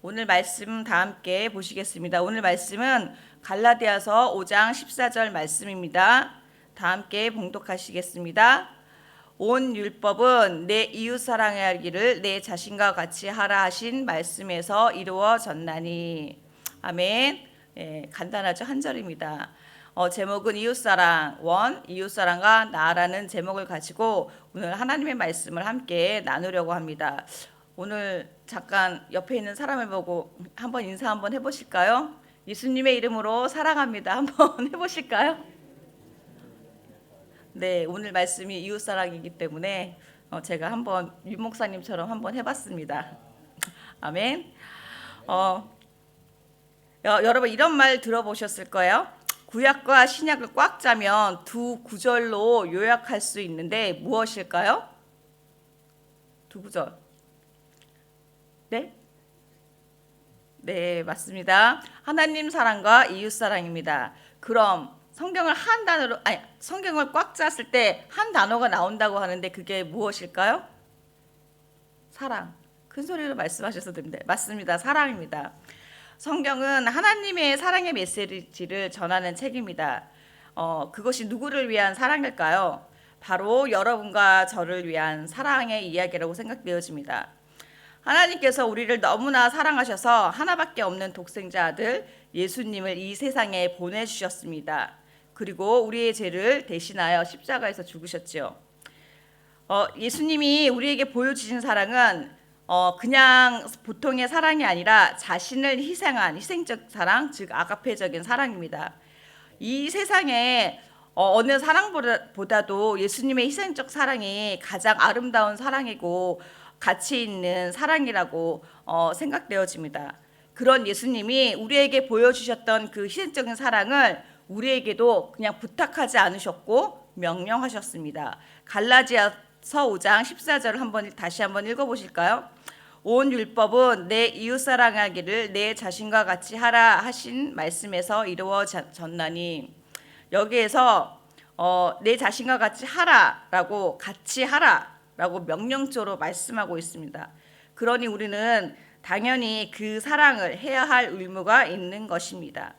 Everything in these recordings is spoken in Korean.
오늘 말씀 다 함께 보시겠습니다. 오늘 말씀은 갈라디아서 5장 14절 말씀입니다. 다 함께 봉독하시겠습니다. 온 율법은 내 이웃 사랑하기를 내 자신과 같이 하라 하신 말씀에서 이루어졌나니 아멘. 예, 간단하죠 한 절입니다. 어, 제목은 이웃사랑 원 이웃사랑과 나라는 제목을 가지고 오늘 하나님의 말씀을 함께 나누려고 합니다. 오늘 잠깐 옆에 있는 사람을 보고 한번 인사 한번 해보실까요? 예수님의 이름으로 사랑합니다. 한번 해보실까요? 네, 오늘 말씀이 이웃 사랑이기 때문에 어, 제가 한번 윤 목사님처럼 한번 해봤습니다. 아멘. 어, 여, 여러분 이런 말 들어보셨을 거예요. 구약과 신약을 꽉 짜면 두 구절로 요약할 수 있는데 무엇일까요? 두 구절. 네? 네, 맞습니다. 하나님 사랑과 이웃 사랑입니다. 그럼 성경을 한 단어로 아니 성경을 꽉 짰을 때 한 단어가 나온다고 하는데 그게 무엇일까요? 사랑. 큰 소리로 말씀하셔도 됩니다. 맞습니다. 사랑입니다. 성경은 하나님의 사랑의 메시지를 전하는 책입니다. 어, 그것이 누구를 위한 사랑일까요? 바로 여러분과 저를 위한 사랑의 이야기라고 생각되어집니다. 하나님께서 우리를 너무나 사랑하셔서 하나밖에 없는 독생자 아들 예수님을 이 세상에 보내주셨습니다. 그리고 우리의 죄를 대신하여 십자가에서 죽으셨죠. 어, 예수님이 우리에게 보여주신 사랑은 어, 그냥 보통의 사랑이 아니라 자신을 희생한 희생적 사랑, 즉 아가페적인 사랑입니다. 이 세상에 어, 어느 사랑보다도 예수님의 희생적 사랑이 가장 아름다운 사랑이고 가치 있는 사랑이라고 어, 생각되어집니다. 그런 예수님이 우리에게 보여주셨던 그 희생적인 사랑을 우리에게도 그냥 부탁하지 않으셨고 명령하셨습니다. 갈라디아서 5장 14절을 한번 다시 한번 읽어 보실까요? 온 율법은 내 이웃 사랑하기를 내 자신과 같이 하라 하신 말씀에서 이루어졌나니 여기에서 어, 내 자신과 같이 하라라고 같이 하라 라고 명령조로 말씀하고 있습니다. 그러니 우리는 당연히 그 사랑을 해야 할 의무가 있는 것입니다.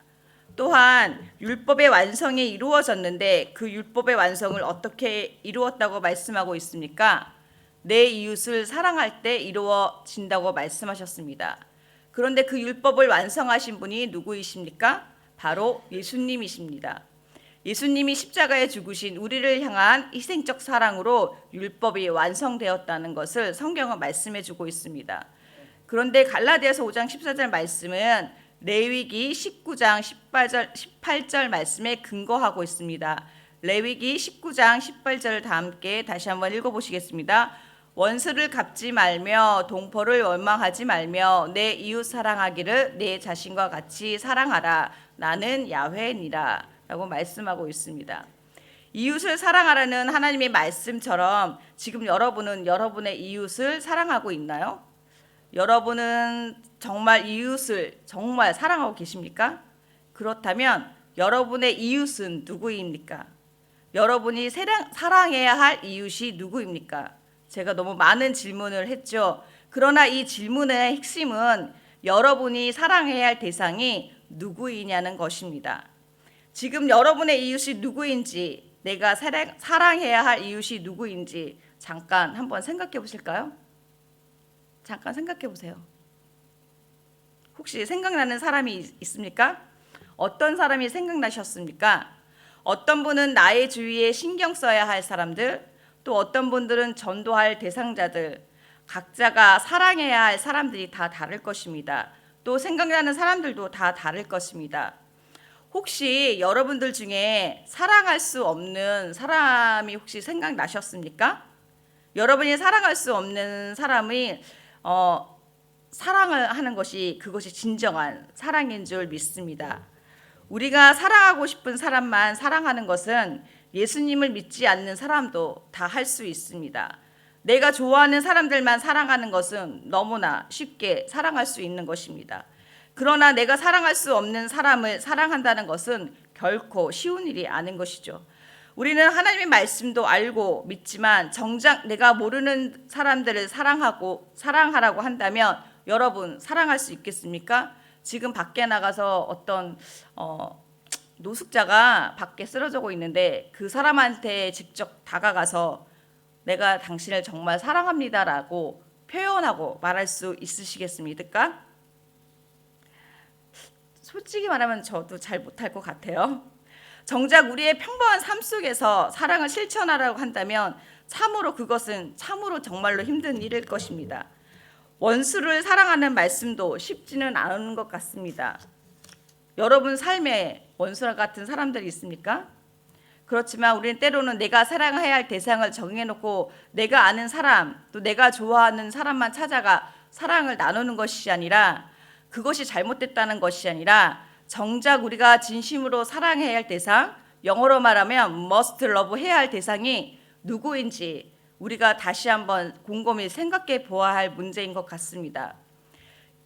또한 율법의 완성이 이루어졌는데 그 율법의 완성을 어떻게 이루었다고 말씀하고 있습니까? 내 이웃을 사랑할 때 이루어진다고 말씀하셨습니다. 그런데 그 율법을 완성하신 분이 누구이십니까? 바로 예수님이십니다. 예수님이 십자가에 죽으신 우리를 향한 희생적 사랑으로 율법이 완성되었다는 것을 성경은 말씀해 주고 있습니다. 그런데 갈라디아서 5장 14절 말씀은 레위기 19장 18절 18절 말씀에 근거하고 있습니다. 레위기 19장 18절을 다 함께 다시 한번 읽어 보시겠습니다. 원수를 갚지 말며 동포를 원망하지 말며 내 이웃 사랑하기를 내 자신과 같이 사랑하라. 나는 야훼니라. 라고 말씀하고 있습니다. 이웃을 사랑하라는 하나님의 말씀처럼 지금 여러분은 여러분의 이웃을 사랑하고 있나요? 여러분은 정말 이웃을 정말 사랑하고 계십니까? 그렇다면 여러분의 이웃은 누구입니까? 여러분이 사랑해야 할 이웃이 누구입니까? 제가 너무 많은 질문을 했죠. 그러나 이 질문의 핵심은 여러분이 사랑해야 할 대상이 누구이냐는 것입니다. 지금 여러분의 이웃이 누구인지, 내가 사랑해야 할 이웃이 누구인지 잠깐 한번 생각해 보실까요? 잠깐 생각해 보세요. 혹시 생각나는 사람이 있습니까? 어떤 사람이 생각나셨습니까? 어떤 분은 나의 주위에 신경 써야 할 사람들, 또 어떤 분들은 전도할 대상자들, 각자가 사랑해야 할 사람들이 다 다를 것입니다. 또 생각나는 사람들도 다 다를 것입니다. 혹시 여러분들 중에 사랑할 수 없는 사람이 혹시 생각나셨습니까? 여러분이 사랑할 수 없는 사람이 어, 사랑을 하는 것이 그것이 진정한 사랑인 줄 믿습니다. 우리가 사랑하고 싶은 사람만 사랑하는 것은 예수님을 믿지 않는 사람도 다 할 수 있습니다. 내가 좋아하는 사람들만 사랑하는 것은 너무나 쉽게 사랑할 수 있는 것입니다. 그러나 내가 사랑할 수 없는 사람을 사랑한다는 것은 결코 쉬운 일이 아닌 것이죠. 우리는 하나님의 말씀도 알고 믿지만 정작 내가 모르는 사람들을 사랑하고 사랑하라고 한다면 여러분 사랑할 수 있겠습니까? 지금 밖에 나가서 어떤 어, 노숙자가 밖에 쓰러지고 있는데 그 사람한테 직접 다가가서 내가 당신을 정말 사랑합니다라고 표현하고 말할 수 있으시겠습니까? 솔직히 말하면 저도 잘 못할 것 같아요. 정작 우리의 평범한 삶 속에서 사랑을 실천하라고 한다면 참으로 그것은 참으로 정말로 힘든 일일 것입니다. 원수를 사랑하는 말씀도 쉽지는 않은 것 같습니다. 여러분 삶에 원수 같은 사람들이 있습니까? 그렇지만 우리는 때로는 내가 사랑해야 할 대상을 정해놓고 내가 아는 사람 또 내가 좋아하는 사람만 찾아가 사랑을 나누는 것이 아니라 그것이 잘못됐다는 것이 아니라 정작 우리가 진심으로 사랑해야 할 대상 영어로 말하면 must love 해야 할 대상이 누구인지 우리가 다시 한번 곰곰이 생각해 보아야 할 문제인 것 같습니다.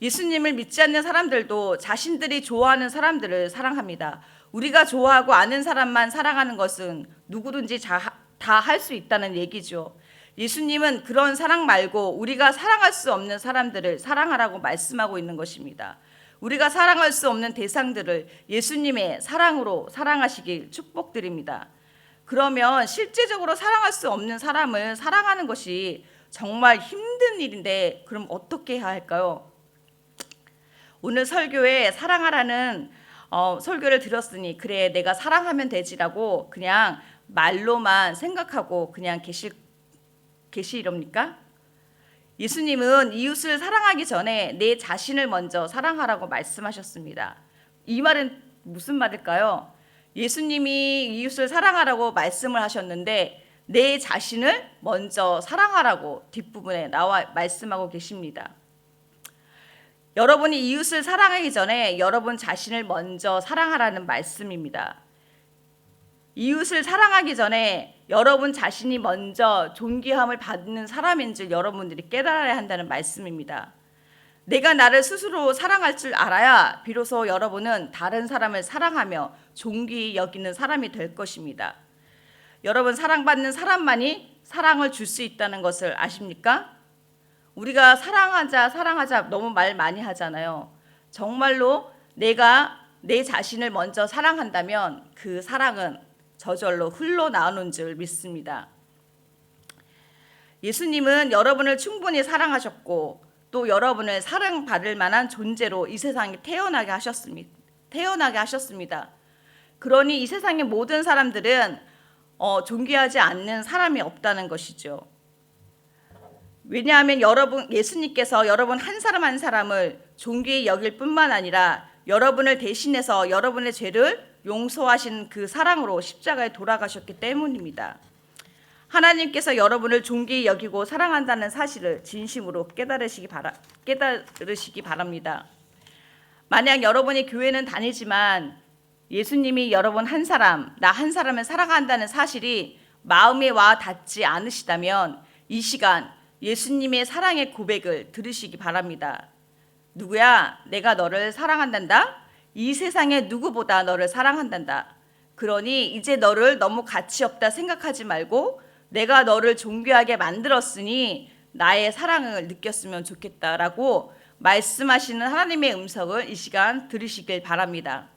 예수님을 믿지 않는 사람들도 자신들이 좋아하는 사람들을 사랑합니다. 우리가 좋아하고 아는 사람만 사랑하는 것은 누구든지 다 할 수 있다는 얘기죠. 예수님은 그런 사랑 말고 우리가 사랑할 수 없는 사람들을 사랑하라고 말씀하고 있는 것입니다. 우리가 사랑할 수 없는 대상들을 예수님의 사랑으로 사랑하시길 축복드립니다. 그러면 실제적으로 사랑할 수 없는 사람을 사랑하는 것이 정말 힘든 일인데 그럼 어떻게 해야 할까요? 오늘 설교에 사랑하라는 어, 설교를 들었으니 그래 내가 사랑하면 되지라고 그냥 말로만 생각하고 그냥 계실 계시렵니까? 예수님은 이웃을 사랑하기 전에 내 자신을 먼저 사랑하라고 말씀하셨습니다. 이 말은 무슨 말일까요? 예수님이 이웃을 사랑하라고 말씀을 하셨는데 내 자신을 먼저 사랑하라고 뒷부분에 나와 말씀하고 계십니다. 여러분이 이웃을 사랑하기 전에 여러분 자신을 먼저 사랑하라는 말씀입니다. 이웃을 사랑하기 전에 여러분 자신이 먼저 존귀함을 받는 사람인 줄 여러분들이 깨달아야 한다는 말씀입니다. 내가 나를 스스로 사랑할 줄 알아야 비로소 여러분은 다른 사람을 사랑하며 존귀 여기는 사람이 될 것입니다. 여러분 사랑받는 사람만이 사랑을 줄 수 있다는 것을 아십니까? 우리가 사랑하자 사랑하자 너무 말 많이 하잖아요. 정말로 내가 내 자신을 먼저 사랑한다면 그 사랑은 저절로 흘러나오는 줄 믿습니다. 예수님은 여러분을 충분히 사랑하셨고 또 여러분을 사랑받을 만한 존재로 이 세상에 태어나게 하셨습니다. 태어나게 하셨습니다. 그러니 이 세상의 모든 사람들은 어, 존귀하지 않는 사람이 없다는 것이죠. 왜냐하면 여러분 예수님께서 여러분 한 사람 한 사람을 존귀히 여길 뿐만 아니라 여러분을 대신해서 여러분의 죄를 용서하신 그 사랑으로 십자가에 돌아가셨기 때문입니다. 하나님께서 여러분을 존귀히 여기고 사랑한다는 사실을 진심으로 깨달으시기 바라 깨달으시기 바랍니다. 만약 여러분이 교회는 다니지만 예수님이 여러분 한 사람, 나 한 사람을 사랑한다는 사실이 마음에 와 닿지 않으시다면 이 시간 예수님의 사랑의 고백을 들으시기 바랍니다. 누구야? 내가 너를 사랑한단다? 이 세상에 누구보다 너를 사랑한단다. 그러니 이제 너를 너무 가치 없다 생각하지 말고 내가 너를 존귀하게 만들었으니 나의 사랑을 느꼈으면 좋겠다라고 말씀하시는 하나님의 음성을 이 시간 들으시길 바랍니다.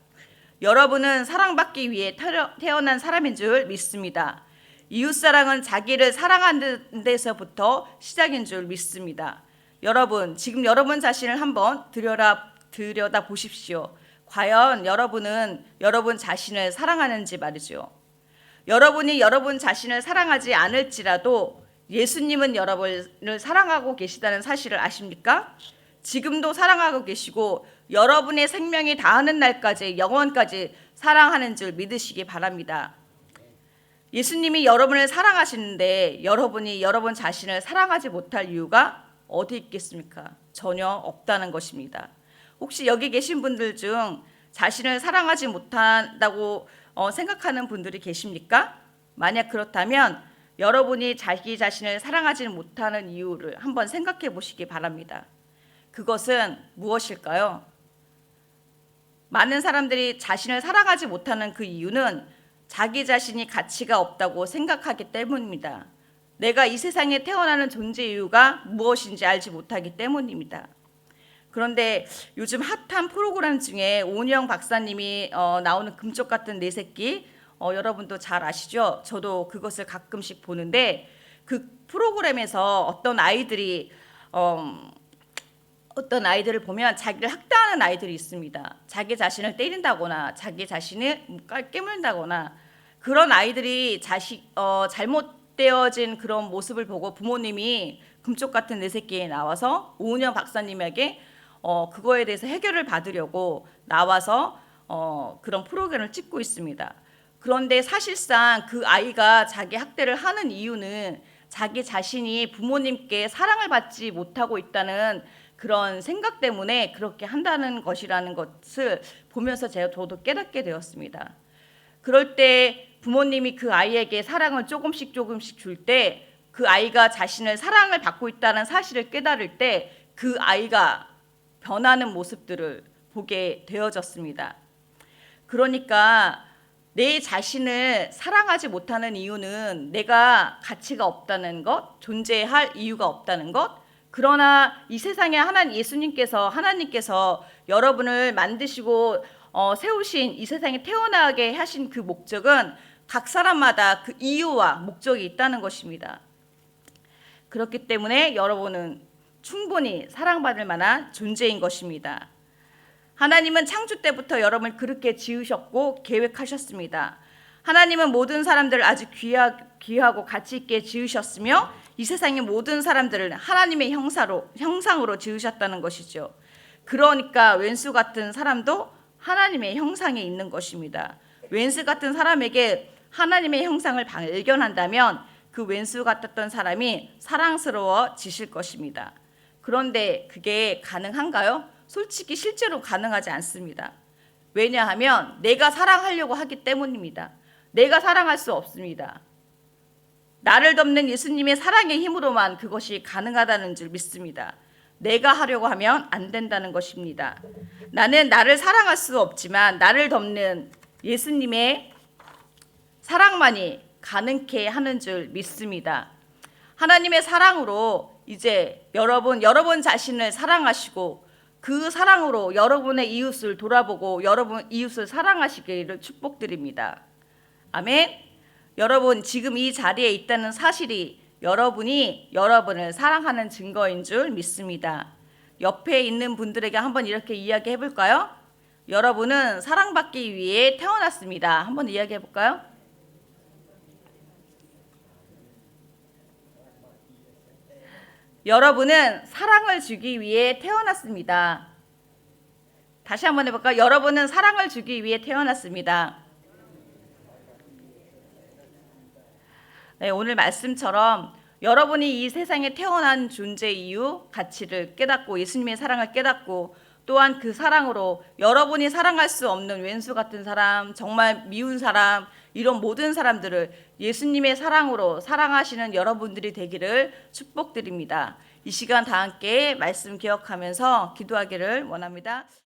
여러분은 사랑받기 위해 태어난 사람인 줄 믿습니다. 이웃사랑은 자기를 사랑하는 데서부터 시작인 줄 믿습니다. 여러분, 지금 여러분 자신을 한번 들여다, 들여다 보십시오. 과연 여러분은 여러분 자신을 사랑하는지 말이죠. 여러분이 여러분 자신을 사랑하지 않을지라도 예수님은 여러분을 사랑하고 계시다는 사실을 아십니까? 지금도 사랑하고 계시고 여러분의 생명이 다하는 날까지 영원까지 사랑하는 줄 믿으시기 바랍니다. 예수님이 여러분을 사랑하시는데 여러분이 여러분 자신을 사랑하지 못할 이유가 어디 있겠습니까? 전혀 없다는 것입니다. 혹시 여기 계신 분들 중 자신을 사랑하지 못한다고 어, 생각하는 분들이 계십니까? 만약 그렇다면 여러분이 자기 자신을 사랑하지 못하는 이유를 한번 생각해 보시기 바랍니다. 그것은 무엇일까요? 많은 사람들이 자신을 사랑하지 못하는 그 이유는 자기 자신이 가치가 없다고 생각하기 때문입니다. 내가 이 세상에 태어나는 존재 이유가 무엇인지 알지 못하기 때문입니다. 그런데 요즘 핫한 프로그램 중에 오은영 박사님이 어, 나오는 금쪽 같은 내 새끼 어, 여러분도 잘 아시죠? 저도 그것을 가끔씩 보는데 그 프로그램에서 어떤 아이들이 어, 어떤 아이들을 보면 자기를 학대하는 아이들이 있습니다. 자기 자신을 때린다거나 자기 자신을 깔- 깨물다거나 그런 아이들이 자식 어, 잘못되어진 그런 모습을 보고 부모님이 금쪽 같은 내 새끼에 나와서 오은영 박사님에게 어, 그거에 대해서 해결을 받으려고 나와서 어, 그런 프로그램을 찍고 있습니다. 그런데 사실상 그 아이가 자기 학대를 하는 이유는 자기 자신이 부모님께 사랑을 받지 못하고 있다는 그런 생각 때문에 그렇게 한다는 것이라는 것을 보면서 제가 저도 깨닫게 되었습니다. 그럴 때 부모님이 그 아이에게 사랑을 조금씩 조금씩 줄 때 그 아이가 자신을 사랑을 받고 있다는 사실을 깨달을 때 그 아이가 변하는 모습들을 보게 되어졌습니다. 그러니까 내 자신을 사랑하지 못하는 이유는 내가 가치가 없다는 것, 존재할 이유가 없다는 것, 그러나 이 세상에 하나님 예수님께서 하나님께서 여러분을 만드시고 어, 세우신 이 세상에 태어나게 하신 그 목적은 각 사람마다 그 이유와 목적이 있다는 것입니다. 그렇기 때문에 여러분은 충분히 사랑받을 만한 존재인 것입니다. 하나님은 창조 때부터 여러분을 그렇게 지으셨고 계획하셨습니다. 하나님은 모든 사람들을 아주 귀하, 귀하고 가치 있게 지으셨으며 이 세상의 모든 사람들을 하나님의 형사로 형상으로 지으셨다는 것이죠. 그러니까 왼수 같은 사람도 하나님의 형상에 있는 것입니다. 왼수 같은 사람에게 하나님의 형상을 발견한다면 그 왼수 같았던 사람이 사랑스러워지실 것입니다. 그런데 그게 가능한가요? 솔직히 실제로 가능하지 않습니다. 왜냐하면 내가 사랑하려고 하기 때문입니다. 내가 사랑할 수 없습니다. 나를 덮는 예수님의 사랑의 힘으로만 그것이 가능하다는 줄 믿습니다. 내가 하려고 하면 안 된다는 것입니다. 나는 나를 사랑할 수 없지만 나를 덮는 예수님의 사랑만이 가능케 하는 줄 믿습니다. 하나님의 사랑으로 이제 여러분 여러분 자신을 사랑하시고 그 사랑으로 여러분의 이웃을 돌아보고 여러분 이웃을 사랑하시기를 축복드립니다. 아멘. 여러분 지금 이 자리에 있다는 사실이 여러분이 여러분을 사랑하는 증거인 줄 믿습니다. 옆에 있는 분들에게 한번 이렇게 이야기해 볼까요? 여러분은 사랑받기 위해 태어났습니다. 한번 이야기해 볼까요? 여러분은 사랑을 주기 위해 태어났습니다. 다시 한번 해볼까요? 여러분은 사랑을 주기 위해 태어났습니다. 네, 오늘 말씀처럼 여러분이 이 세상에 태어난 존재 이유, 가치를 깨닫고 예수님의 사랑을 깨닫고 또한 그 사랑으로 여러분이 사랑할 수 없는 왼수 같은 사람, 정말 미운 사람, 이런 모든 사람들을 예수님의 사랑으로 사랑하시는 여러분들이 되기를 축복드립니다. 이 시간 다 함께 말씀 기억하면서 기도하기를 원합니다.